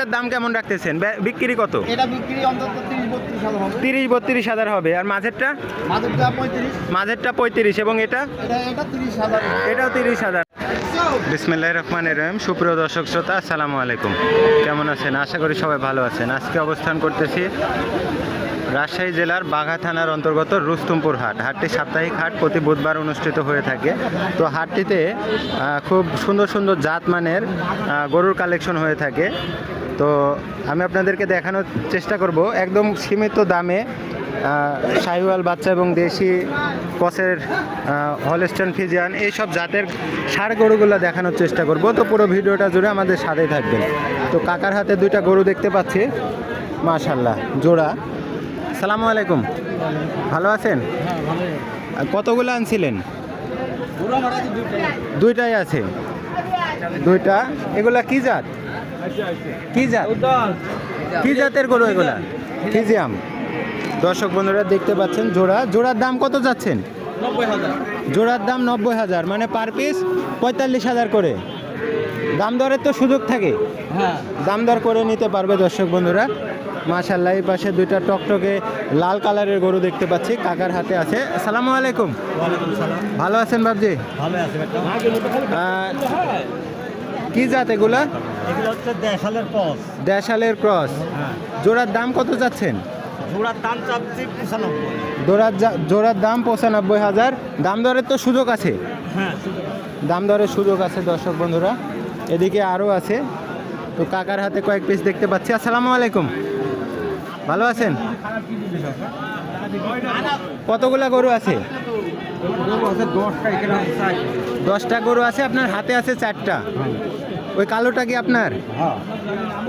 মাঝেরটার দাম কেমন রাখতেছেন? বিক্রি কত? এটা বিক্রি অন্তত তিরিশ বত্রিশ হাজার হবে। আর মাঝেরটা? মাঝেরটা পঁয়ত্রিশ। এবং এটা? এটাও তিরিশ হাজার। বিসমিল্লাহ রহমান রহিম। সুপ্রিয় দর্শক শ্রোতা আসসালামু আলাইকুম। কেমন আছেন? আশা করি সবাই ভালো আছেন। আজকে অবস্থান করতেছি রাজশাহী জেলার বাঘা থানার অন্তর্গত রুস্তুমপুর হাট। হাটটি সাপ্তাহিক হাট প্রতি বুধবার অনুষ্ঠিত হয়ে থাকে। তো হাটটিতে আহ, খুব সুন্দর সুন্দর জাতমানের আহ, গরুর কালেকশন হয়ে থাকে। তো আমি আপনাদেরকে দেখানোর চেষ্টা করব। একদম সীমিত দামে শাহিওয়াল বাচ্চা এবং দেশি কসের হলস্টান ফিজিয়ান, এইসব জাতের সার গরুগুলো দেখানোর চেষ্টা করব। তো পুরো ভিডিওটা জুড়ে আমাদের সাথেই থাকবেন। তো কাকার হাতে দুইটা গরু দেখতে পাচ্ছি। মাশাল্লাহ জোড়া। সালামু আলাইকুম। ভালো আছেন? কতগুলো আনছিলেন? দুইটাই আছে। দুইটা? এগুলা কি জাত? কি জাত? কি জাতের গরু এগুলা? ফিজিয়াম। দর্শক বন্ধুরা দেখতে পাচ্ছেন জোড়া। জোড়ার দাম কত যাচ্ছেন? জোড়ার দাম নব্বই হাজার মানে পার পিস পঁয়তাল্লিশ হাজার করে। দাম দরের তো সুযোগ থাকে। হ্যাঁ। দাম দর করে নিতে পারবে দর্শক বন্ধুরা। মাশাল্লাহ এই পাশে দুইটা টকটকে লাল কালারের গরু দেখতে পাচ্ছি। কাকার হাতে আছে। আসসালামু আলাইকুম। ভালো আছেন বাবজি ভালো আছে। আহ, কি জাত এগুলা? এগুলো হচ্ছে দেশালের দেশালের ক্রস। হ্যাঁ। জোড়ার দাম কত যাচ্ছেন? জোড়ার দাম চাচ্ছি পঁচানব্বই। জোড়ার জোড়ার দাম পঁচানব্বই হাজার। দাম দরের তো সুযোগ আছে। হ্যাঁ দাম দরের সুযোগ আছে দর্শক বন্ধুরা। এদিকে আরও আছে। তো কাকার হাতে কয়েক পিস দেখতে পাচ্ছি। আসসালামু আলাইকুম। ভালো আছেন? কতগুলা গরু আছে? দশটা গরু আছে, আপনার হাতে আছে চারটা। ওই কালোটা কি আপনার?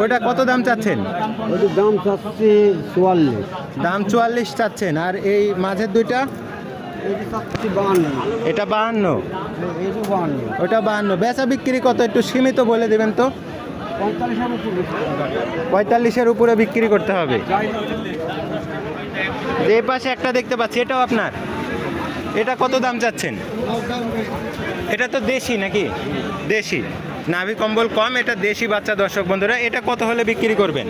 ওইটা কত দাম চাচ্ছেন? দাম চাচ্ছি চুয়াল্লিশ দাম চুয়াল্লিশ চাচ্ছেন। আর এই মাঝের দুইটা? এটা বাহান্ন। ওটা বাহান্ন। বেচা বিক্রি কত? একটু সীমিত বলে দেবেন তো। পঁয়তাল্লিশের উপরে বিক্রি করতে হবে। যে পাশে একটা দেখতে পাচ্ছি, এটাও আপনার? এটা কত দাম চাচ্ছেন? এটা তো দেশি নাকি? দেশি। নাভি কম্বল কম, এটা দেশি বাচ্চা দর্শক বন্ধুরা, এটা কত হলে বিক্রি করবেন?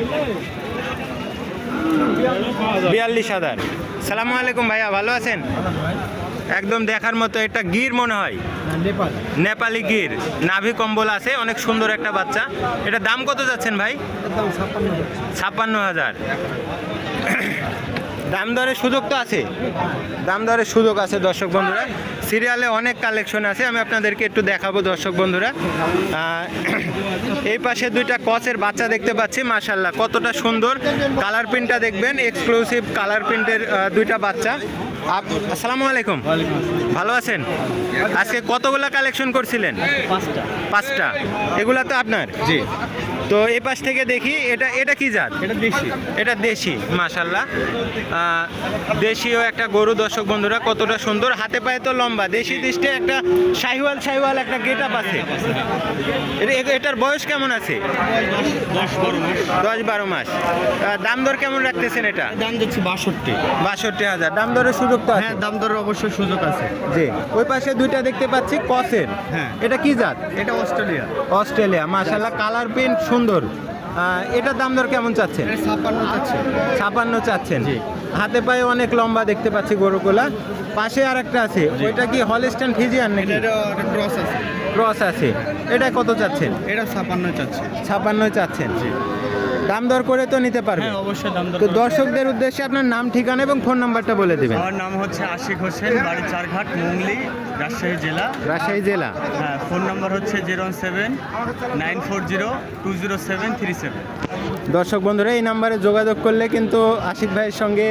বিয়াল্লিশ হাজার। সালামু আলাইকুম ভাইয়া, ভালো আছেন? একদম দেখার মতো এটা গির মনে হয়। নেপালি গির। নাভি কম্বল আছে, অনেক সুন্দর একটা বাচ্চা। এটা দাম কত যাচ্ছেন ভাই? ছাপ্পান্ন হাজার। দাম দরের সুযোগ তো আছে। দাম দরের সুযোগ আছে দর্শক বন্ধুরা। সিরিয়ালে অনেক কালেকশন আছে আমি আপনাদেরকে একটু দেখাবো দর্শক বন্ধুরা। এই পাশে দুইটা কচের বাচ্চা দেখতে পাচ্ছি মাশাল্লাহ কতটা সুন্দর। কালার প্রিন্টটা দেখবেন এক্সক্লুসিভ কালার প্রিন্টের দুইটা বাচ্চা। আপ- আসসালামু আলাইকুম। ভালো আছেন? আজকে কতগুলা কালেকশন করছিলেন? পাঁচটা। পাঁচটা। এগুলা তো আপনার? জি। তো এই পাশ থেকে দেখি এটা এটা কি জাত? এটা দেশি। এটা দেশি মাশাল্লাহ দেশীয় একটা গরু দর্শক বন্ধুরা কতটা সুন্দর। হাতে পায়ে তো লম্বা দেশি দৃষ্টে একটা শাহিওয়াল শাহিওয়াল একটা গেট আপ আছে। এটা- এটার বয়স কেমন আছে? দশ বারো মাস। দাম দর কেমন রাখতেছেন এটা? দাম দিচ্ছি বাষট্টি। বাষট্টি হাজার। দাম দরের সুযোগ তো হ্যাঁ দাম দরের অবশ্যই সুযোগ আছে। জি। ওই পাশে দুইটা দেখতে পাচ্ছি কসের। হ্যাঁ। এটা কি জাত? এটা অস্ট্রেলিয়া। অস্ট্রেলিয়া মাশাল্লাহ কালার প্রিন্ট সুন্দর। এটার দাম দর কেমন চাচ্ছেন? ছাপান্ন চাচ্ছেন। জি। হাতে পায়ে অনেক লম্বা দেখতে পাচ্ছি গরুগুলা। পাশে আর একটা আছে ওইটা কি হলস্টান ফিজিয়ান নাকি? ক্রস আছে। ক্রস আছে। এটা কত চাচ্ছেন? এটা ছাপান্ন চাচ্ছেন ছাপান্ন চাচ্ছেন। দাম দর করে তো নিতে পারবে। হ্যাঁ অবশ্যই দাম দর তো দর্শকদের উদ্দেশ্যে আপনার নাম ঠিকানা এবং ফোন নাম্বারটা বলে দেবেন। আমার নাম হচ্ছে আশিক হোসেন বাড়ি চারঘাট মুংলি রাজশাহী জেলা। রাজশাহী জেলা। হ্যাঁ ফোন নাম্বার হচ্ছে zero seven nine four zero two zero seven three seven. দর্শক বন্ধুরা এই নাম্বারে যোগাযোগ করলে কিন্তু আশিক ভাইয়ের সঙ্গে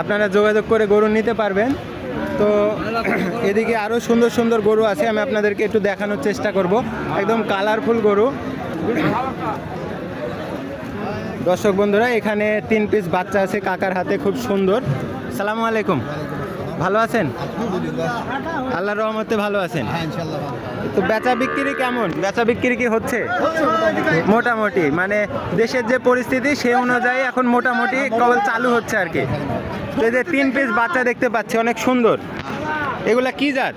আপনারা যোগাযোগ করে গরু নিতে পারবেন। তো এদিকে আরও সুন্দর সুন্দর গরু আছে আমি আপনাদেরকে একটু দেখানোর চেষ্টা করব। একদম কালারফুল গরু। দর্শক বন্ধুরা এখানে তিন পিস বাচ্চা আছে কাকার হাতে খুব সুন্দর। সালামু আলাইকুম। ভালো আছেন? আল্লাহর রহমতে ভালো আছেন। তো বেচা বিক্রি কেমন? বেচা বিক্রি কি হচ্ছে? মোটামুটি মানে দেশের যে পরিস্থিতি সে অনুযায়ী এখন মোটামুটি কেবল চালু হচ্ছে আর কি। তো এই যে তিন পিস বাচ্চা দেখতে পাচ্ছি অনেক সুন্দর। এগুলা কি জাত?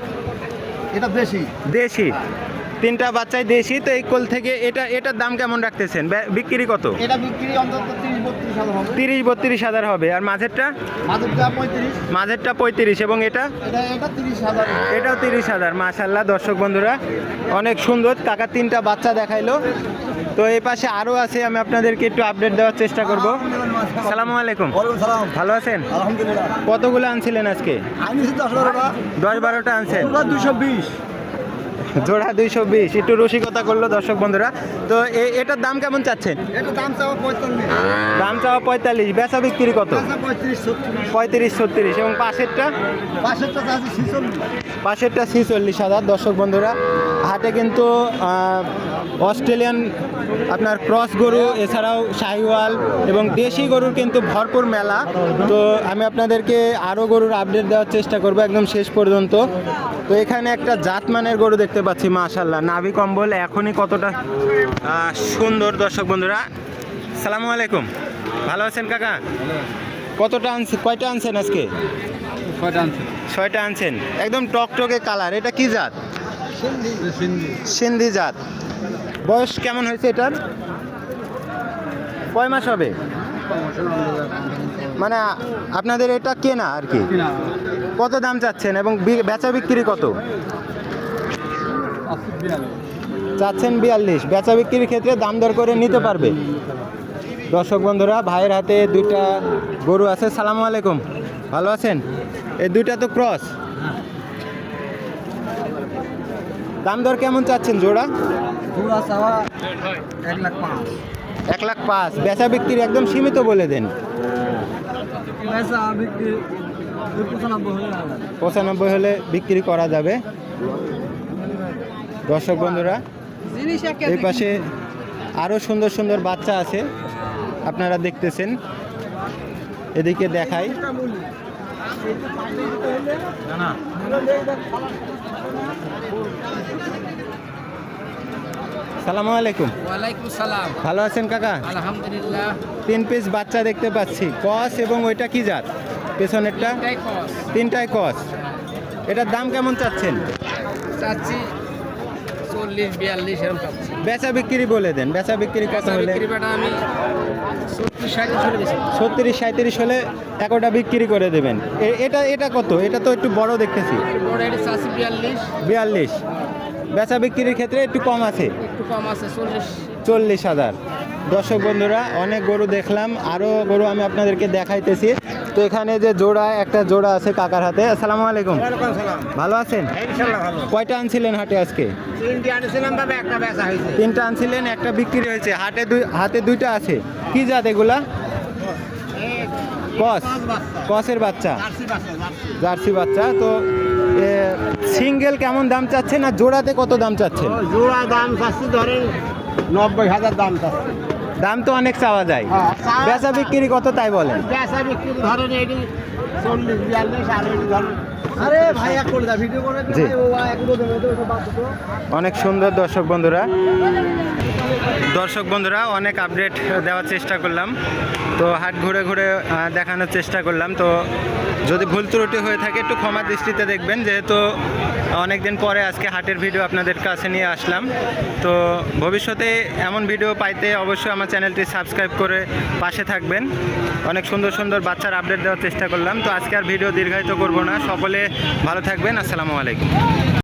এটা বেশি দেশি। তিনটা বাচ্চাই দেশি তো এই কোল থেকে এটা এটার দাম কেমন রাখতেছেন? বিক্রি কত? এটা বিক্রি অন্তত তিরিশ বত্রিশ হাজার হবে। আর মাঝেরটা? মাঝেরটা পঁয়ত্রিশ। এবং এটা? এটা এটা তিরিশ হাজার। এটাও তিরিশ হাজার। মাশাল্লাহ দর্শক বন্ধুরা অনেক সুন্দর। কাকা তিনটা বাচ্চা দেখাইলো। তো এই পাশে আরও আছে আমি আপনাদেরকে একটু আপডেট দেওয়ার চেষ্টা করব। সালামু আলাইকুম। ভালো আছেন? কতগুলো আনছিলেন আজকে? দশ বারোটা আনছেন। দুশো বিশ। জোড়া দুইশো বিশ একটু রসিকতা করল দর্শক বন্ধুরা। তো এটার দাম কেমন চাচ্ছেন? দাম চাওয়া পঁয়তাল্লিশ। বেচা বিক্রি কত? পঁয়ত্রিশ ছত্রিশ। এবং পাশেরটা? পাশেরটা ছিচল্লিশ। পাশেরটা ছিচল্লিশ হাজার দর্শক বন্ধুরা। হাটে কিন্তু অস্ট্রেলিয়ান আপনার ক্রস গরু এছাড়াও শাহিওয়াল এবং দেশি গরুর কিন্তু ভরপুর মেলা। তো আমি আপনাদেরকে আরও গরুর আপডেট দেওয়ার চেষ্টা করব একদম শেষ পর্যন্ত। তো এখানে একটা জাতমানের গরু দেখতে পাচ্ছি মাশাল্লাহ নাভি কম্বল এখনই কতটা সুন্দর। দর্শক বন্ধুরা সালামু আলাইকুম। ভালো আছেন কাকা? কতটা আনছে কয়টা আনছেন আজকে? ছয়টা আনছেন। একদম টকটকে কালার। এটা কি জাত? সিন্ধি জাত। বয়স কেমন হয়েছে এটার? কয় মাস হবে? মানে আপনাদের এটা কেনা আর কি? কত দাম চাচ্ছেন এবং বেচা বিক্রি কত? চাচ্ছেন বিয়াল্লিশ। বেচা বিক্রির ক্ষেত্রে দাম দর করে নিতে পারবে। দর্শক বন্ধুরা ভাইয়ের হাতে দুইটা গরু আছে। সালামু আলাইকুম। ভালো আছেন? এই দুইটা তো ক্রস। দাম দর কেমন চাচ্ছেন জোড়া? এক লাখ পাঁচ। বেচা বিক্রির একদম সীমিত বলে দেন। পঁচানব্বই হলে বিক্রি করা যাবে। দর্শক বন্ধুরা এই পাশে আরও সুন্দর সুন্দর বাচ্চা আছে আপনারা দেখতেছেন। এদিকে দেখাই। সালামু আলাইকুম। ওয়ালাইকুম সালাম। ভালো আছেন কাকা? আলহামদুলিল্লাহ। তিন পিস বাচ্চা দেখতে পাচ্ছি। কস এবং ওইটা কি জাত? পেছনেরটা? তিনটাই কস। এটার দাম কেমন চাচ্ছেন? চাচ্ছি চল্লিশ বিয়াল্লিশ এরকম বেচা বিক্রি বলে দেন। বেচা বিক্রি কত হলে? বিক্রি আমি ছত্রিশ সাঁত্রিশ হলে একটা বিক্রি করে দেবেন। এটা এটা কত? এটা তো একটু বড় দেখতেছি। বিয়াল্লিশ। বেচা বিক্রির ক্ষেত্রে একটু কম আছে। একটু কম আছে চল্লিশ। চল্লিশ হাজার। দর্শক বন্ধুরা অনেক গরু দেখলাম। আরও গরু আমি আপনাদেরকে দেখাইতেছি। তো এখানে যে জোড়া একটা জোড়া আছে কাকার হাতে। আসসালামু আলাইকুম। ভালো আছেন? কয়টা আনছিলেন হাটে আজকে? তিনটি আনছিলেন একটা বিক্রি হয়েছে। হাটে দুই হাতে দুইটা আছে। কি জাত এগুলা? কস। কসের বাচ্চা। জার্সি বাচ্চা তো সিঙ্গেল কেমন দাম চাচ্ছে না জোড়াতে কত দাম চাচ্ছে জোড়া দাম চাচ্ছি ধরেন নব্বই হাজার দাম চাচ্ছি। দাম তো অনেক চাওয়া যায়। হ্যাঁ, বেচা বিক্রি কত তাই বলেন? বেচা বিক্রি ধরেন এটি চল্লিশ বিয়াল্লিশ আর ধরেন। অনেক সুন্দর দর্শক বন্ধুরা। দর্শক বন্ধুরা অনেক আপডেট দেওয়ার চেষ্টা করলাম। তো হাট ঘুরে ঘুরে দেখানোর চেষ্টা করলাম। তো যদি ভুল ত্রুটি হয়ে থাকে, একটু ক্ষমা দৃষ্টিতে দেখবেন। যেহেতু অনেক দিন পরে আজকে হাটের ভিডিও আপনাদের কাছে নিয়ে আসলাম। তো ভবিষ্যতে এমন ভিডিও পাইতে অবশ্যই আমার চ্যানেলটি সাবস্ক্রাইব করে পাশে থাকবেন। অনেক সুন্দর সুন্দর বাচ্চার আপডেট দেওয়ার চেষ্টা করলাম। তো আজকে আর ভিডিও দীর্ঘায়িত করব না। সকলে ভালো থাকবেন। আসসালামু আলাইকুম।